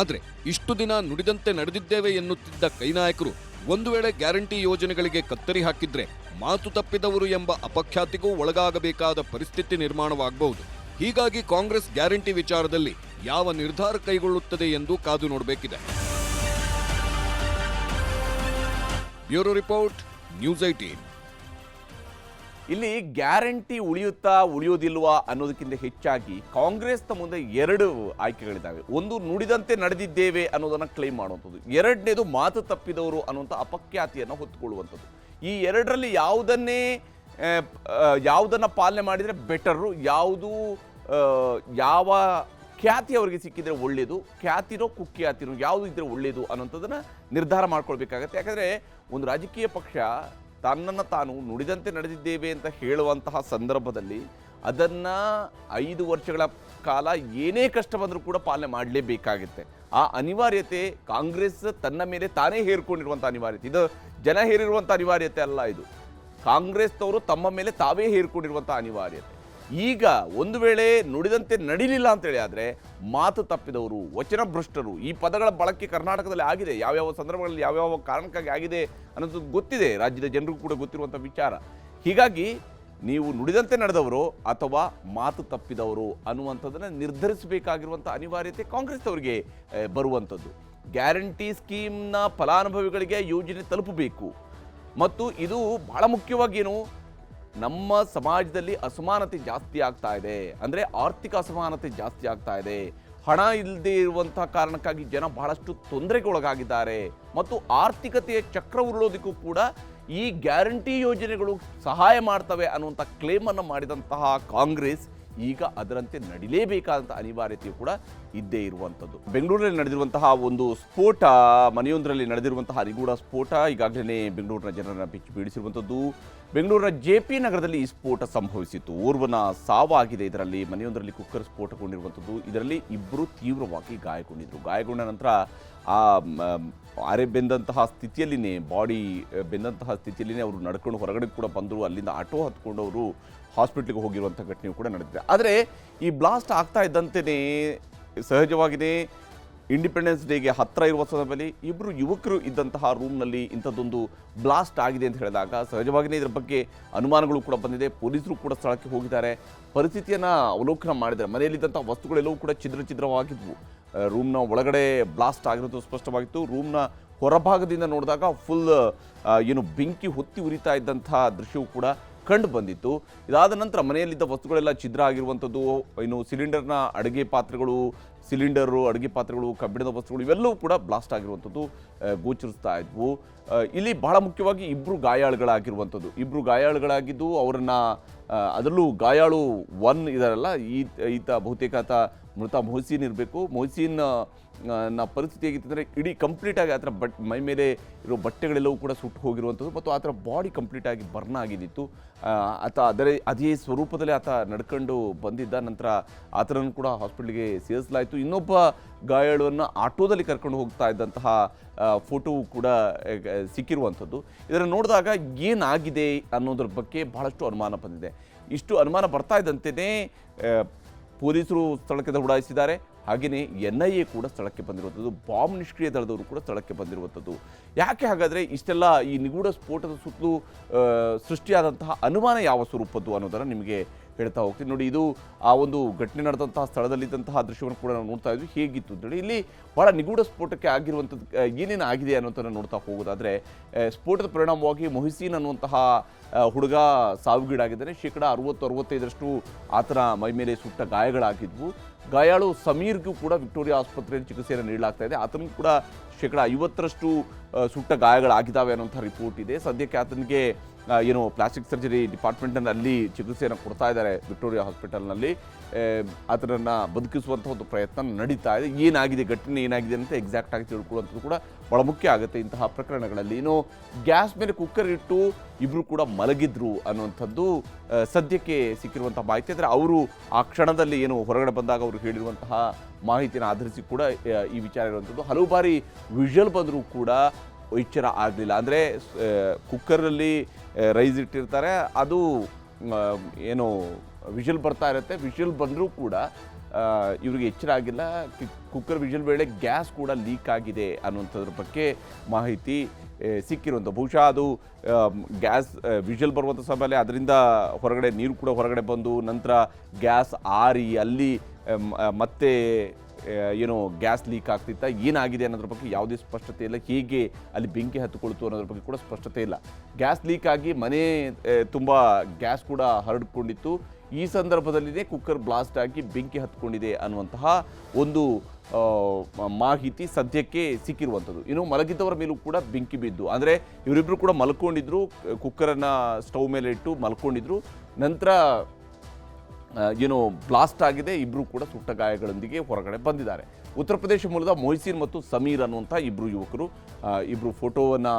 ಆದರೆ ಇಷ್ಟು ದಿನ ನುಡಿದಂತೆ ನಡೆದಿದ್ದೇವೆ ಎನ್ನುತ್ತಿದ್ದ ಕೈನಾಯಕರು ಒಂದು ವೇಳೆ ಗ್ಯಾರಂಟಿ ಯೋಜನೆಗಳಿಗೆ ಕತ್ತರಿ ಹಾಕಿದ್ರೆ ಮಾತು ತಪ್ಪಿದವರು ಎಂಬ ಅಪಖ್ಯಾತಿಗೂ ಒಳಗಾಗಬೇಕಾದ ಪರಿಸ್ಥಿತಿ ನಿರ್ಮಾಣವಾಗಬಹುದು. ಹೀಗಾಗಿ ಕಾಂಗ್ರೆಸ್ ಗ್ಯಾರಂಟಿ ವಿಚಾರದಲ್ಲಿ ಯಾವ ನಿರ್ಧಾರ ಕೈಗೊಳ್ಳುತ್ತದೆ ಎಂದು ಕಾದು ನೋಡಬೇಕಿದೆ. Bureau report, news eighteen. ಇಲ್ಲಿ ಗ್ಯಾರಂಟಿ ಉಳಿಯುತ್ತಾ ಉಳಿಯೋದಿಲ್ವಾ ಅನ್ನೋದಕ್ಕಿಂತ ಹೆಚ್ಚಾಗಿ ಕಾಂಗ್ರೆಸ್ನ ಮುಂದೆ ಎರಡು ಆಯ್ಕೆಗಳಿದ್ದಾವೆ. ಒಂದು ನುಡಿದಂತೆ ನಡೆದಿದ್ದೇವೆ ಅನ್ನೋದನ್ನ ಕ್ಲೈಮ್ ಮಾಡುವಂಥದ್ದು. ಎರಡನೇದು ಮಾತು ತಪ್ಪಿದವರು ಅನ್ನುವಂಥ ಅಪಖ್ಯಾತಿಯನ್ನು ಹೊತ್ತುಕೊಳ್ಳುವಂಥದ್ದು. ಈ ಎರಡರಲ್ಲಿ ಯಾವುದನ್ನೇ ಯಾವುದನ್ನ ಪಾಲನೆ ಮಾಡಿದರೆ ಬೆಟರು ಯಾವುದು ಯಾವ ಖ್ಯಾತಿ ಅವರಿಗೆ ಸಿಕ್ಕಿದ್ರೆ ಒಳ್ಳೆಯದು ಖ್ಯಾತಿನೋ ಕುಖ್ಯಾತಿನೋ ಯಾವುದು ಇದ್ರೆ ಒಳ್ಳೆಯದು ಅನ್ನೋಂಥದ್ದನ್ನು ನಿರ್ಧಾರ ಮಾಡ್ಕೊಳ್ಬೇಕಾಗತ್ತೆ. ಯಾಕಂದರೆ ಒಂದು ರಾಜಕೀಯ ಪಕ್ಷ ತನ್ನನ್ನು ತಾನು ನುಡಿದಂತೆ ನಡೆದಿದ್ದೇವೆ ಅಂತ ಹೇಳುವಂತಹ ಸಂದರ್ಭದಲ್ಲಿ ಅದನ್ನು ಐದು ವರ್ಷಗಳ ಕಾಲ ಏನೇ ಕಷ್ಟ ಬಂದರೂ ಕೂಡ ಪಾಲನೆ ಮಾಡಲೇಬೇಕಾಗುತ್ತೆ. ಆ ಅನಿವಾರ್ಯತೆ ಕಾಂಗ್ರೆಸ್ ತನ್ನ ಮೇಲೆ ತಾನೇ ಹೇರ್ಕೊಂಡಿರುವಂಥ ಅನಿವಾರ್ಯತೆ. ಇದು ಜನ ಹೇರಿರುವಂಥ ಅನಿವಾರ್ಯತೆ ಅಲ್ಲ ಇದು. ಕಾಂಗ್ರೆಸ್ನವರು ತಮ್ಮ ಮೇಲೆ ತಾವೇ ಹೇರ್ಕೊಂಡಿರುವಂಥ ಅನಿವಾರ್ಯತೆ. ಈಗ ಒಂದು ವೇಳೆ ನುಡಿದಂತೆ ನಡೀಲಿಲ್ಲ ಅಂತೇಳಿ ಆದರೆ ಮಾತು ತಪ್ಪಿದವರು ವಚನ ಭ್ರಷ್ಟರು ಈ ಪದಗಳ ಬಳಕೆ ಕರ್ನಾಟಕದಲ್ಲಿ ಆಗಿದೆ. ಯಾವ್ಯಾವ ಸಂದರ್ಭಗಳಲ್ಲಿ ಯಾವ್ಯಾವ ಕಾರಣಕ್ಕಾಗಿ ಆಗಿದೆ ಅನ್ನೋದು ಗೊತ್ತಿದೆ. ರಾಜ್ಯದ ಜನರಿಗೂ ಕೂಡ ಗೊತ್ತಿರುವಂಥ ವಿಚಾರ. ಹೀಗಾಗಿ ನೀವು ನುಡಿದಂತೆ ನಡೆದವರು ಅಥವಾ ಮಾತು ತಪ್ಪಿದವರು ಅನ್ನುವಂಥದ್ದನ್ನು ನಿರ್ಧರಿಸಬೇಕಾಗಿರುವಂಥ ಅನಿವಾರ್ಯತೆ ಕಾಂಗ್ರೆಸ್ನವರಿಗೆ ಬರುವಂಥದ್ದು. ಗ್ಯಾರಂಟಿ ಸ್ಕೀಮ್ನ ಫಲಾನುಭವಿಗಳಿಗೆ ಯೋಜನೆ ತಲುಪಬೇಕು. ಮತ್ತು ಇದು ಬಹಳ ಮುಖ್ಯವಾಗಿ ಏನು ನಮ್ಮ ಸಮಾಜದಲ್ಲಿ ಅಸಮಾನತೆ ಜಾಸ್ತಿ ಆಗ್ತಾ ಇದೆ. ಅಂದರೆ ಆರ್ಥಿಕ ಅಸಮಾನತೆ ಜಾಸ್ತಿ ಆಗ್ತಾ ಇದೆ. ಹಣ ಇಲ್ಲದೆ ಇರುವಂತಹ ಕಾರಣಕ್ಕಾಗಿ ಜನ ಬಹಳಷ್ಟು ತೊಂದರೆಗೆ ಒಳಗಾಗಿದ್ದಾರೆ ಮತ್ತು ಆರ್ಥಿಕತೆಯ ಚಕ್ರ ಉರುಳೋದಕ್ಕೂ ಕೂಡ ಈ ಗ್ಯಾರಂಟಿ ಯೋಜನೆಗಳು ಸಹಾಯ ಮಾಡ್ತವೆ ಅನ್ನುವಂಥ ಕ್ಲೇಮನ್ನು ಮಾಡಿದಂತಹ ಕಾಂಗ್ರೆಸ್ ಈಗ ಅದರಂತೆ ನಡಿಲೇಬೇಕಾದಂಥ ಅನಿವಾರ್ಯತೆಯು ಕೂಡ ಇದ್ದೇ ಇರುವಂಥದ್ದು. ಬೆಂಗಳೂರಿನಲ್ಲಿ ನಡೆದಿರುವಂತಹ ಒಂದು ಸ್ಫೋಟ, ಮನೆಯೊಂದರಲ್ಲಿ ನಡೆದಿರುವಂತಹ ನಿಗೂಢ ಸ್ಫೋಟ ಈಗಾಗಲೇ ಬೆಂಗಳೂರಿನ ಜನರನ್ನು ಬಿಚ್ಚಿ ಬೀಳಿಸಿರುವಂಥದ್ದು. ಬೆಂಗಳೂರಿನ ಜೆ ಪಿ ನಗರದಲ್ಲಿ ಈ ಸ್ಫೋಟ ಸಂಭವಿಸಿತ್ತು. ಓರ್ವನ ಸಾವಾಗಿದೆ. ಇದರಲ್ಲಿ ಮನೆಯೊಂದರಲ್ಲಿ ಕುಕ್ಕರ್ ಸ್ಫೋಟಗೊಂಡಿರುವಂಥದ್ದು. ಇದರಲ್ಲಿ ಇಬ್ಬರು ತೀವ್ರವಾಗಿ ಗಾಯಗೊಂಡಿದ್ರು. ಗಾಯಗೊಂಡ ನಂತರ ಆ ಅರೆ ಬೆಂದಂತಹ ಸ್ಥಿತಿಯಲ್ಲಿನೇ, ಬಾಡಿ ಬೆಂದಂತಹ ಸ್ಥಿತಿಯಲ್ಲಿನೇ ಅವರು ನಡ್ಕೊಂಡು ಹೊರಗಡೆ ಕೂಡ ಬಂದರು. ಅಲ್ಲಿಂದ ಆಟೋ ಹತ್ಕೊಂಡು ಅವರು ಹಾಸ್ಪಿಟ್ಲಿಗೆ ಹೋಗಿರುವಂಥ ಘಟನೆಯು ಕೂಡ ನಡೆದಿದೆ. ಆದರೆ ಈ ಬ್ಲಾಸ್ಟ್ ಆಗ್ತಾ ಇದ್ದಂತೆಯೇ ಸಹಜವಾಗಿಯೇ ಇಂಡಿಪೆಂಡೆನ್ಸ್ ಡೇಗೆ ಹತ್ತಿರ ಇರುವ ಸಂದರ್ಭದಲ್ಲಿ ಇಬ್ಬರು ಯುವಕರು ಇದ್ದಂತಹ ರೂಮ್ನಲ್ಲಿ ಇಂಥದ್ದೊಂದು ಬ್ಲಾಸ್ಟ್ ಆಗಿದೆ ಅಂತ ಹೇಳಿದಾಗ ಸಹಜವಾಗಿಯೇ ಇದರ ಬಗ್ಗೆ ಅನುಮಾನಗಳು ಕೂಡ ಬಂದಿದೆ. ಪೊಲೀಸರು ಕೂಡ ಸ್ಥಳಕ್ಕೆ ಹೋಗಿದ್ದಾರೆ. ಪರಿಸ್ಥಿತಿಯನ್ನು ಅವಲೋಕನ ಮಾಡಿದ್ದಾರೆ. ಮನೆಯಲ್ಲಿದ್ದಂಥ ವಸ್ತುಗಳೆಲ್ಲವೂ ಕೂಡ ಛಿದ್ರ ಛಿದ್ರವಾಗಿದ್ವು. ರೂಮ್ನ ಒಳಗಡೆ ಬ್ಲಾಸ್ಟ್ ಆಗಿರೋದು ಸ್ಪಷ್ಟವಾಗಿತ್ತು. ರೂಮ್ನ ಹೊರಭಾಗದಿಂದ ನೋಡಿದಾಗ ಫುಲ್ ಏನು ಬೆಂಕಿ ಹೊತ್ತಿ ಉರಿತಾ ಇದ್ದಂತಹ ದೃಶ್ಯವು ಕೂಡ ಕಂಡು ಬಂದಿತ್ತು. ಇದಾದ ನಂತರ ಮನೆಯಲ್ಲಿದ್ದ ವಸ್ತುಗಳೆಲ್ಲ ಛಿದ್ರ ಆಗಿರುವಂಥದ್ದು, ಇನ್ನು ಸಿಲಿಂಡರ್ನ ಅಡುಗೆ ಪಾತ್ರೆಗಳು, ಸಿಲಿಂಡರು, ಅಡುಗೆ ಪಾತ್ರೆಗಳು, ಕಬ್ಬಿಣದ ವಸ್ತುಗಳು ಇವೆಲ್ಲವೂ ಕೂಡ ಬ್ಲಾಸ್ಟ್ ಆಗಿರುವಂಥದ್ದು ಗೋಚರಿಸ್ತಾ ಇದ್ವು. ಇಲ್ಲಿ ಬಹಳ ಮುಖ್ಯವಾಗಿ ಇಬ್ಬರು ಗಾಯಾಳುಗಳಾಗಿರುವಂಥದ್ದು. ಇಬ್ಬರು ಗಾಯಾಳುಗಳಾಗಿದ್ದು ಅವರನ್ನು ಅದರಲ್ಲೂ ಗಾಯಾಳು ಒನ್ ಇದಾರಲ್ಲ, ಈ, ಈತ ಬಹುತೇಕ ಆತ ಮೃತ ಮೊಹಸೀನ್ ಇರಬೇಕು. ಮೊಹಸೀನ್ ನ ಪರಿಸ್ಥಿತಿ ಹೇಗಿತ್ತಂದರೆ ಇಡೀ ಕಂಪ್ಲೀಟಾಗಿ ಆ ಥರ ಬಟ್ ಮೈ ಮೇಲೆ ಇರೋ ಬಟ್ಟೆಗಳೆಲ್ಲವೂ ಕೂಡ ಸುಟ್ಟು ಹೋಗಿರುವಂಥದ್ದು ಮತ್ತು ಆ ಥರ ಬಾಡಿ ಕಂಪ್ಲೀಟಾಗಿ ಬರ್ನ್ ಆಗಿದ್ದಿತ್ತು ಆತ ಅದರ ಅದೇ ಸ್ವರೂಪದಲ್ಲಿ ಆತ ನಡ್ಕೊಂಡು ಬಂದಿದ್ದ ನಂತರ ಆತನನ್ನು ಕೂಡ ಹಾಸ್ಪಿಟ್ಲಿಗೆ ಸೇರಿಸಲಾಯಿತು. ಇನ್ನೊಬ್ಬ ಗಾಯಾಳುವನ್ನು ಆಟೋದಲ್ಲಿ ಕರ್ಕೊಂಡು ಹೋಗ್ತಾ ಇದ್ದಂತಹ ಫೋಟೋವು ಕೂಡ ಸಿಕ್ಕಿರುವಂಥದ್ದು. ಇದನ್ನು ನೋಡಿದಾಗ ಏನಾಗಿದೆ ಅನ್ನೋದ್ರ ಬಗ್ಗೆ ಬಹಳಷ್ಟು ಅನುಮಾನ ಬಂದಿದೆ. ಇಷ್ಟು ಅನುಮಾನ ಬರ್ತಾ ಇದ್ದಂತೆಯೇ ಪೊಲೀಸರು ಸ್ಥಳಕ್ಕೆ ದೌಡಾಯಿಸಿದ್ದಾರೆ. ಹಾಗೆಯೇ ಎನ್ ಐ ಎ ಕೂಡ ಸ್ಥಳಕ್ಕೆ ಬಂದಿರುವಂಥದ್ದು, ಬಾಂಬ್ ನಿಷ್ಕ್ರಿಯ ದಳದವರು ಕೂಡ ಸ್ಥಳಕ್ಕೆ ಬಂದಿರುವಂಥದ್ದು. ಯಾಕೆ ಹಾಗಾದರೆ ಇಷ್ಟೆಲ್ಲ ಈ ನಿಗೂಢ ಸ್ಫೋಟದ ಸುತ್ತಲೂ ಸೃಷ್ಟಿಯಾದಂತಹ ಅನುಮಾನ ಯಾವ ಸ್ವರೂಪದ್ದು ಅನ್ನೋದನ್ನು ನಿಮಗೆ ಹೇಳ್ತಾ ಹೋಗ್ತೀನಿ. ನೋಡಿ, ಇದು ಆ ಒಂದು ಘಟನೆ ನಡೆದಂತಹ ಸ್ಥಳದಲ್ಲಿದ್ದಂತಹ ದೃಶ್ಯವನ್ನು ಕೂಡ ನಾವು ನೋಡ್ತಾ ಇದ್ವಿ. ಹೇಗಿತ್ತು ಅಂತೇಳಿ ಇಲ್ಲಿ ಬಹಳ ನಿಗೂಢ ಸ್ಫೋಟಕ್ಕೆ ಆಗಿರುವಂಥದ್ದು ಏನೇನು ಆಗಿದೆ ಅನ್ನೋದನ್ನು ನೋಡ್ತಾ ಹೋಗೋದಾದರೆ ಸ್ಫೋಟದ ಪರಿಣಾಮವಾಗಿ ಮೊಹಿಸೀನ್ ಅನ್ನುವಂತಹ ಹುಡುಗ ಸಾವಿಗೀಡಾಗಿದ್ದಾನೆ. ಶೇಕಡ ಅರವತ್ತು, ಅರವತ್ತೈದರಷ್ಟು ಆತನ ಮೈ ಮೇಲೆ ಸುಟ್ಟ ಗಾಯಗಳಾಗಿದ್ವು. ಗಾಯಾಳು ಸಮೀರ್ಗೂ ಕೂಡ ವಿಕ್ಟೋರಿಯಾ ಆಸ್ಪತ್ರೆಯಲ್ಲಿ ಚಿಕಿತ್ಸೆಯನ್ನು ನೀಡಲಾಗ್ತಾ ಇದೆ. ಆತನಿಗೂ ಕೂಡ ಶೇಕಡ ಐವತ್ತರಷ್ಟು ಸುಟ್ಟ ಗಾಯಗಳಾಗಿದ್ದಾವೆ ಅನ್ನೋಂಥ ರಿಪೋರ್ಟ್ ಇದೆ. ಸದ್ಯಕ್ಕೆ ಆತನಿಗೆ ಏನು ಪ್ಲಾಸ್ಟಿಕ್ ಸರ್ಜರಿ ಡಿಪಾರ್ಟ್ಮೆಂಟ್ನಲ್ಲಿ ಅಲ್ಲಿ ಚಿಕಿತ್ಸೆಯನ್ನು ಕೊಡ್ತಾ ಇದ್ದಾರೆ ವಿಕ್ಟೋರಿಯಾ ಹಾಸ್ಪಿಟಲ್ನಲ್ಲಿ. ಆತನನ್ನು ಬದುಕಿಸುವಂಥ ಒಂದು ಪ್ರಯತ್ನ ನಡೀತಾ ಇದೆ. ಏನಾಗಿದೆ, ಘಟನೆ ಏನಾಗಿದೆ ಅಂತ ಎಕ್ಸಾಕ್ಟ್ ಆಗಿ ತಿಳ್ಕೊಳ್ಳುವಂಥದ್ದು ಕೂಡ ಬಹಳ ಮುಖ್ಯ ಆಗುತ್ತೆ ಇಂತಹ ಪ್ರಕರಣಗಳಲ್ಲಿ. ಇನ್ನು ಗ್ಯಾಸ್ ಮೇಲೆ ಕುಕ್ಕರ್ ಇಟ್ಟು ಇಬ್ಬರು ಕೂಡ ಮಲಗಿದ್ರು ಅನ್ನುವಂಥದ್ದು ಸದ್ಯಕ್ಕೆ ಸಿಕ್ಕಿರುವಂಥ ಮಾಹಿತಿ. ಅಂದರೆ ಅವರು ಆ ಕ್ಷಣದಲ್ಲಿ ಏನು ಹೊರಗಡೆ ಬಂದಾಗ ಅವರು ಹೇಳಿರುವಂತಹ ಮಾಹಿತಿನ ಆಧರಿಸಿ ಕೂಡ ಈ ವಿಚಾರ ಇರುವಂಥದ್ದು. ಹಲವು ಬಾರಿ ವಿಷಲ್ ಬಂದರೂ ಕೂಡ ಎಚ್ಚರ ಆಗಲಿಲ್ಲ. ಅಂದರೆ ಕುಕ್ಕರಲ್ಲಿ ರೈಸ್ ಇಟ್ಟಿರ್ತಾರೆ. ಅದು ಏನು ವಿಷಲ್ ಬರ್ತಾ ಇರುತ್ತೆ. ವಿಷಲ್ ಬಂದರೂ ಕೂಡ ಇವ್ರಿಗೆ ಎಚ್ಚರ ಆಗಿಲ್ಲ. ಕುಕ್ಕರ್ ವಿಷಲ್ ವೇಳೆ ಗ್ಯಾಸ್ ಕೂಡ ಲೀಕ್ ಆಗಿದೆ ಅನ್ನುವಂಥದ್ರ ಬಗ್ಗೆ ಮಾಹಿತಿ ಸಿಕ್ಕಿರುವಂಥ. ಬಹುಶಃ ಅದು ಗ್ಯಾಸ್ ವಿಷಲ್ ಬರುವಂಥ ಸಮಯದಲ್ಲಿ ಅದರಿಂದ ಹೊರಗಡೆ, ನೀರು ಕೂಡ ಹೊರಗಡೆ ಬಂದು ನಂತರ ಗ್ಯಾಸ್ ಆರಿ, ಅಲ್ಲಿ ಮತ್ತೆ ಏನೋ ಗ್ಯಾಸ್ ಲೀಕ್ ಆಗ್ತಿತ್ತಾ, ಏನಾಗಿದೆ ಅನ್ನೋದ್ರ ಬಗ್ಗೆ ಯಾವುದೇ ಸ್ಪಷ್ಟತೆ ಇಲ್ಲ. ಹೇಗೆ ಅಲ್ಲಿ ಬೆಂಕಿ ಹತ್ತಿಕೊಳ್ತು ಅನ್ನೋದ್ರ ಬಗ್ಗೆ ಕೂಡ ಸ್ಪಷ್ಟತೆ ಇಲ್ಲ. ಗ್ಯಾಸ್ ಲೀಕ್ ಆಗಿ ಮನೆ ತುಂಬ ಗ್ಯಾಸ್ ಕೂಡ ಹರಡ್ಕೊಂಡಿತ್ತು. ಈ ಸಂದರ್ಭದಲ್ಲಿನೇ ಕುಕ್ಕರ್ ಬ್ಲಾಸ್ಟ್ ಆಗಿ ಬೆಂಕಿ ಹತ್ಕೊಂಡಿದೆ ಅನ್ನುವಂತಹ ಒಂದು ಮಾಹಿತಿ ಸದ್ಯಕ್ಕೆ ಸಿಕ್ಕಿರುವಂಥದ್ದು. ಇನ್ನು ಮಲಗಿದ್ದವರ ಮೇಲೂ ಕೂಡ ಬೆಂಕಿ ಬಿದ್ದು, ಅಂದರೆ ಇವರಿಬ್ಬರು ಕೂಡ ಮಲ್ಕೊಂಡಿದ್ರು, ಕುಕ್ಕರನ್ನು ಸ್ಟವ್ ಮೇಲೆ ಇಟ್ಟು ಮಲ್ಕೊಂಡಿದ್ರು. ನಂತರ ಏನು ಬ್ಲಾಸ್ಟ್ ಆಗಿದೆ ಇಬ್ಬರು ಕೂಡ ಸುಟ್ಟ ಗಾಯಗಳೊಂದಿಗೆ ಹೊರಗಡೆ ಬಂದಿದ್ದಾರೆ. ಉತ್ತರ ಪ್ರದೇಶ ಮೂಲದ ಮೊಹಸೀನ್ ಮತ್ತು ಸಮೀರ್ ಅನ್ನುವಂಥ ಇಬ್ಬರು ಯುವಕರು ಇಬ್ಬರು ಫೋಟೋವನ್ನು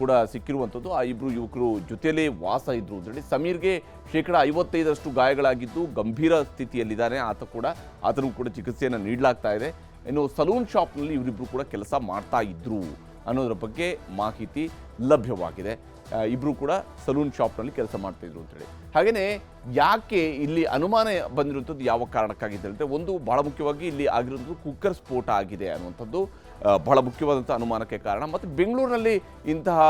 ಕೂಡ ಸಿಕ್ಕಿರುವಂಥದ್ದು. ಆ ಇಬ್ಬರು ಯುವಕರು ಜೊತೆಯಲ್ಲೇ ವಾಸ ಇದ್ದರು ಅಂತೇಳಿ ಸಮೀರ್ಗೆ ಶೇಕಡ ಐವತ್ತೈದರಷ್ಟು ಗಾಯಗಳಾಗಿದ್ದು ಗಂಭೀರ ಸ್ಥಿತಿಯಲ್ಲಿದ್ದಾನೆ. ಆತ ಕೂಡ, ಆತನಿಗೂ ಕೂಡ ಚಿಕಿತ್ಸೆಯನ್ನು ನೀಡಲಾಗ್ತಾ ಇದೆ. ಇನ್ನು ಸಲೂನ್ ಶಾಪ್ನಲ್ಲಿ ಇವರಿಬ್ಬರು ಕೂಡ ಕೆಲಸ ಮಾಡ್ತಾ ಇದ್ರು ಅನ್ನೋದ್ರ ಬಗ್ಗೆ ಮಾಹಿತಿ ಲಭ್ಯವಾಗಿದೆ. ಆ, ಇಬ್ರು ಕೂಡ ಸಲೂನ್ ಶಾಪ್ನಲ್ಲಿ ಕೆಲಸ ಮಾಡ್ತಾಯಿದ್ರು ಅಂತೇಳಿ. ಹಾಗೆಯೇ ಯಾಕೆ ಇಲ್ಲಿ ಅನುಮಾನ ಬಂದಿರುವಂಥದ್ದು ಯಾವ ಕಾರಣಕ್ಕಾಗಿ ಹೇಳಿದ್ರೆ ಒಂದು ಬಹಳ ಮುಖ್ಯವಾಗಿ ಇಲ್ಲಿ ಆಗಿರುವಂಥದ್ದು ಕುಕ್ಕರ್ ಸ್ಫೋಟ ಆಗಿದೆ ಅನ್ನುವಂಥದ್ದು ಬಹಳ ಮುಖ್ಯವಾದಂಥ ಅನುಮಾನಕ್ಕೆ ಕಾರಣ. ಮತ್ತು ಬೆಂಗಳೂರಿನಲ್ಲಿ ಇಂತಹ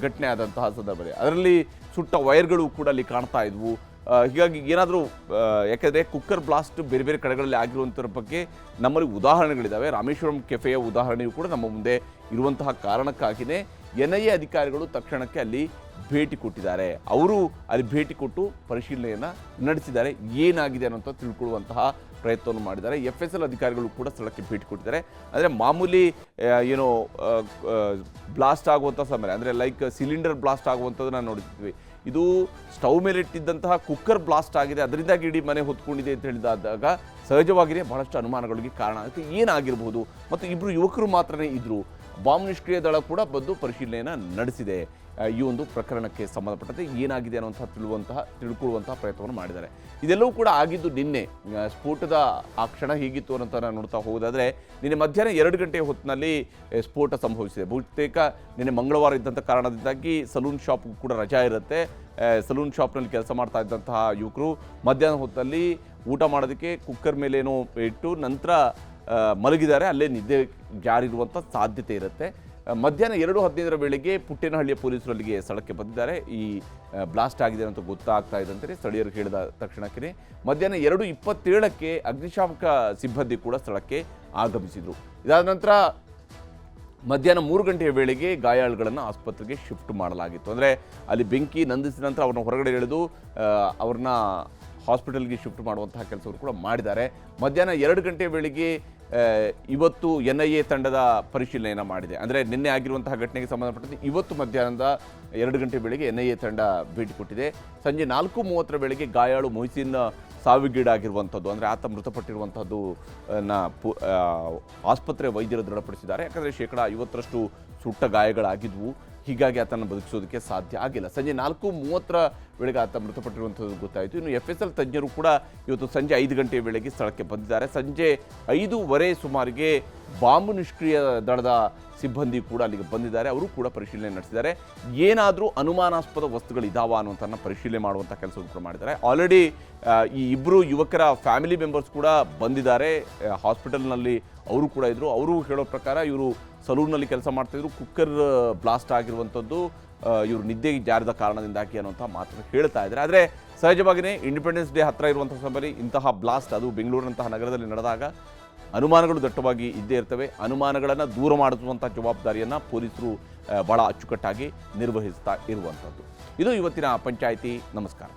ಘಟನೆ ಆದಂತಹ ಸಂದರ್ಭದಲ್ಲಿ ಅದರಲ್ಲಿ ಸುಟ್ಟ ವೈರ್ಗಳು ಕೂಡ ಅಲ್ಲಿ ಕಾಣ್ತಾ ಇದ್ವು. ಹೀಗಾಗಿ ಏನಾದರೂ ಯಾಕೆಂದರೆ ಕುಕ್ಕರ್ ಬ್ಲಾಸ್ಟ್ ಬೇರೆ ಬೇರೆ ಕಡೆಗಳಲ್ಲಿ ಆಗಿರುವಂಥದ್ರ ಬಗ್ಗೆ ನಮ್ಮಲ್ಲಿ ಉದಾಹರಣೆಗಳಿದ್ದಾವೆ ರಾಮೇಶ್ವರಂ ಕೆಫೆಯ ಉದಾಹರಣೆಯು ಕೂಡ ನಮ್ಮ ಮುಂದೆ ಇರುವಂತಹ ಕಾರಣಕ್ಕಾಗಿಯೇ ಎನ್ ಐ ಎ ಅಧಿಕಾರಿಗಳು ತಕ್ಷಣಕ್ಕೆ ಅಲ್ಲಿ ಭೇಟಿ ಕೊಟ್ಟಿದ್ದಾರೆ. ಅವರು ಅಲ್ಲಿ ಭೇಟಿ ಕೊಟ್ಟು ಪರಿಶೀಲನೆಯನ್ನು ನಡೆಸಿದ್ದಾರೆ. ಏನಾಗಿದೆ ಅನ್ನೋಂಥ ತಿಳ್ಕೊಳ್ಳುವಂತಹ ಪ್ರಯತ್ನವನ್ನು ಮಾಡಿದ್ದಾರೆ. ಎಫ್ ಎಸ್ ಎಲ್ ಅಧಿಕಾರಿಗಳು ಕೂಡ ಸ್ಥಳಕ್ಕೆ ಭೇಟಿ ಕೊಟ್ಟಿದ್ದಾರೆ. ಅಂದರೆ ಮಾಮೂಲಿ ಏನು ಬ್ಲಾಸ್ಟ್ ಆಗುವಂಥ ಸಮಯ, ಅಂದರೆ ಲೈಕ್ ಸಿಲಿಂಡರ್ ಬ್ಲಾಸ್ಟ್ ಆಗುವಂಥದ್ದನ್ನು ನೋಡಿದ್ವಿ. ಇದು ಸ್ಟವ್ ಮೇಲೆ ಇಟ್ಟಿದ್ದಂತಹ ಕುಕ್ಕರ್ ಬ್ಲಾಸ್ಟ್ ಆಗಿದೆ. ಅದರಿಂದಾಗಿ ಇಡೀ ಮನೆ ಹೊತ್ಕೊಂಡಿದೆ ಅಂತ ಹೇಳಿದಾದಾಗ ಸಹಜವಾಗಿಯೇ ಬಹಳಷ್ಟು ಅನುಮಾನಗಳಿಗೆ ಕಾರಣ. ಆಗುತ್ತೆ ಏನಾಗಿರ್ಬೋದು? ಮತ್ತು ಇಬ್ಬರು ಯುವಕರು ಮಾತ್ರನೇ ಇದ್ದರು ಬಾಂಬ್ ನಿಷ್ಕ್ರಿಯ ದಳ ಕೂಡ ಬಂದು ಪರಿಶೀಲನೆಯನ್ನು ನಡೆಸಿದೆ. ಈ ಒಂದು ಪ್ರಕರಣಕ್ಕೆ ಸಂಬಂಧಪಟ್ಟಂತೆ ಏನಾಗಿದೆ ಅನ್ನುವಂತಹ ತಿಳುವಂತಹ, ತಿಳ್ಕೊಳ್ಳುವಂತಹ ಪ್ರಯತ್ನವನ್ನು ಮಾಡಿದ್ದಾರೆ. ಇದೆಲ್ಲವೂ ಕೂಡ ಆಗಿದ್ದು ನಿನ್ನೆ ಸ್ಫೋಟದ ಆ ಕ್ಷಣ ಹೇಗಿತ್ತು ನಾನು ನೋಡ್ತಾ ಹೋಗೋದಾದರೆ, ನಿನ್ನೆ ಮಧ್ಯಾಹ್ನ ಎರಡು ಗಂಟೆ ಹೊತ್ತಿನಲ್ಲಿ ಸ್ಫೋಟ ಸಂಭವಿಸಿದೆ. ಬಹುತೇಕ ನಿನ್ನೆ ಮಂಗಳವಾರ ಇದ್ದಂಥ ಕಾರಣದಿಂದಾಗಿ ಸಲೂನ್ ಶಾಪ್ ಕೂಡ ರಜಾ ಇರುತ್ತೆ. ಸಲೂನ್ ಶಾಪ್ನಲ್ಲಿ ಕೆಲಸ ಮಾಡ್ತಾ ಇದ್ದಂತಹ ಯುವಕರು ಮಧ್ಯಾಹ್ನ ಹೊತ್ತಲ್ಲಿ ಊಟ ಮಾಡೋದಕ್ಕೆ ಕುಕ್ಕರ್ ಮೇಲೇನೋ ಇಟ್ಟು ನಂತರ ಮಲಗಿದ್ದಾರೆ. ಅಲ್ಲೇ ನಿದ್ದೆ ಜಾರಿರುವಂಥ ಸಾಧ್ಯತೆ ಇರುತ್ತೆ. ಮಧ್ಯಾಹ್ನ ಎರಡು ಹದಿನೈದರ ವೇಳೆಗೆ ಪುಟ್ಟೇನಹಳ್ಳಿಯ ಪೊಲೀಸರು ಅಲ್ಲಿಗೆ ಸ್ಥಳಕ್ಕೆ ಬಂದಿದ್ದಾರೆ. ಈ ಬ್ಲಾಸ್ಟ್ ಆಗಿದೆ ಅಂತ ಗೊತ್ತಾಗ್ತಾ ಇದ್ದಂತೆ ಸ್ಥಳೀಯರು ಹೇಳಿದ ತಕ್ಷಣಕ್ಕೆ ಮಧ್ಯಾಹ್ನ ಎರಡು ಇಪ್ಪತ್ತೇಳಕ್ಕೆ ಅಗ್ನಿಶಾಮಕ ಸಿಬ್ಬಂದಿ ಕೂಡ ಸ್ಥಳಕ್ಕೆ ಆಗಮಿಸಿದರು. ಇದಾದ ನಂತರ ಮಧ್ಯಾಹ್ನ ಮೂರು ಗಂಟೆಯ ವೇಳೆಗೆ ಗಾಯಾಳುಗಳನ್ನು ಆಸ್ಪತ್ರೆಗೆ ಶಿಫ್ಟ್ ಮಾಡಲಾಗಿತ್ತು. ಅಂದರೆ ಅಲ್ಲಿ ಬೆಂಕಿ ನಂದಿಸಿದ ನಂತರ ಅವ್ರನ್ನ ಹೊರಗಡೆ ಎಳೆದು ಅವ್ರನ್ನ ಹಾಸ್ಪಿಟಲ್ಗೆ ಶಿಫ್ಟ್ ಮಾಡುವಂತಹ ಕೆಲಸವನ್ನು ಕೂಡ ಮಾಡಿದ್ದಾರೆ. ಮಧ್ಯಾಹ್ನ ಎರಡು ಗಂಟೆಯ ವೇಳೆಗೆ ಇವತ್ತು ಎನ್ ಐ ಎ ತಂಡದ ಪರಿಶೀಲನೆಯನ್ನು ಮಾಡಿದೆ. ಅಂದರೆ ನಿನ್ನೆ ಆಗಿರುವಂತಹ ಘಟನೆಗೆ ಸಂಬಂಧಪಟ್ಟಂತೆ ಇವತ್ತು ಮಧ್ಯಾಹ್ನದ ಎರಡು ಗಂಟೆ ಬೆಳಿಗ್ಗೆ ಎನ್ ಐ ಎ ತಂಡ ಭೇಟಿ ಕೊಟ್ಟಿದೆ. ಸಂಜೆ ನಾಲ್ಕು ಮೂವತ್ತರ ವೇಳೆಗೆ ಗಾಯಾಳು ಮೊಹಸಿನ್ ಸಾವಿಗೀಡಾಗಿರುವಂಥದ್ದು, ಅಂದರೆ ಆತ ಮೃತಪಟ್ಟಿರುವಂಥದ್ದು, ನ, ಪು- ಆಸ್ಪತ್ರೆ ವೈದ್ಯರು ದೃಢಪಡಿಸಿದ್ದಾರೆ. ಯಾಕಂದರೆ ಶೇಕಡ ಐವತ್ತರಷ್ಟು ಸುಟ್ಟ ಗಾಯಗಳಾಗಿದ್ವು. ಹೀಗಾಗಿ ಆತನ ಬದುಕಿಸೋದಕ್ಕೆ ಸಾಧ್ಯ ಆಗಿಲ್ಲ. ಸಂಜೆ ನಾಲ್ಕು ಮೂವತ್ತರ ವೇಳೆಗೆ ಆತ ಮೃತಪಟ್ಟಿರುವಂಥದ್ದು ಗೊತ್ತಾಯಿತು. ಇನ್ನು ಎಫ್ ಎಸ್ ಎಲ್ ತಜ್ಞರು ಕೂಡ ಇವತ್ತು ಸಂಜೆ ಐದು ಗಂಟೆ ವೇಳೆಗೆ ಸ್ಥಳಕ್ಕೆ ಬಂದಿದ್ದಾರೆ. ಸಂಜೆ ಐದೂವರೆ ಸುಮಾರಿಗೆ ಬಾಂಬು ನಿಷ್ಕ್ರಿಯ ದಳದ ಸಿಬ್ಬಂದಿ ಕೂಡ ಅಲ್ಲಿಗೆ ಬಂದಿದ್ದಾರೆ. ಅವರು ಕೂಡ ಪರಿಶೀಲನೆ ನಡೆಸಿದ್ದಾರೆ. ಏನಾದರೂ ಅನುಮಾನಾಸ್ಪದ ವಸ್ತುಗಳಿದ್ದಾವ ಅನ್ನುವಂಥನ್ನ ಪರಿಶೀಲನೆ ಮಾಡುವಂಥ ಕೆಲಸವನ್ನು ಕೂಡ ಮಾಡಿದ್ದಾರೆ. ಆಲ್ರೆಡಿ ಈ ಇಬ್ಬರು ಯುವಕರ ಫ್ಯಾಮಿಲಿ ಮೆಂಬರ್ಸ್ ಕೂಡ ಬಂದಿದ್ದಾರೆ. ಹಾಸ್ಪಿಟಲ್ನಲ್ಲಿ ಅವರು ಕೂಡ ಇದ್ದರು ಅವರು ಹೇಳೋ ಪ್ರಕಾರ ಇವರು ಸಲೂನ್ನಲ್ಲಿ ಕೆಲಸ ಮಾಡ್ತಾಯಿದ್ರು ಕುಕ್ಕರ್ ಬ್ಲಾಸ್ಟ್ ಆಗಿರುವಂಥದ್ದು ಇವರು ನಿದ್ದೆ ಜಾರಿದ ಕಾರಣದಿಂದಾಗಿ ಅನ್ನುವಂಥ ಮಾತನ್ನು ಹೇಳ್ತಾ ಇದ್ದಾರೆ. ಆದರೆ ಸಹಜವಾಗಿಯೇ ಇಂಡಿಪೆಂಡೆನ್ಸ್ ಡೇ ಹತ್ತಿರ ಇರುವಂಥ ಸಮಯದಲ್ಲಿ ಇಂತಹ ಬ್ಲಾಸ್ಟ್ ಅದು ಬೆಂಗಳೂರಿನಂತಹ ನಗರದಲ್ಲಿ ನಡೆದಾಗ ಅನುಮಾನಗಳು ದಟ್ಟವಾಗಿ ಇದ್ದೇ ಇರ್ತವೆ. ಅನುಮಾನಗಳನ್ನು ದೂರ ಮಾಡಿಸುವಂಥ ಜವಾಬ್ದಾರಿಯನ್ನು ಪೊಲೀಸರು ಭಾಳ ಅಚ್ಚುಕಟ್ಟಾಗಿ ನಿರ್ವಹಿಸ್ತಾ ಇರುವಂಥದ್ದು. ಇದು ಇವತ್ತಿನ ಪಂಚಾಯಿತಿ. ನಮಸ್ಕಾರ.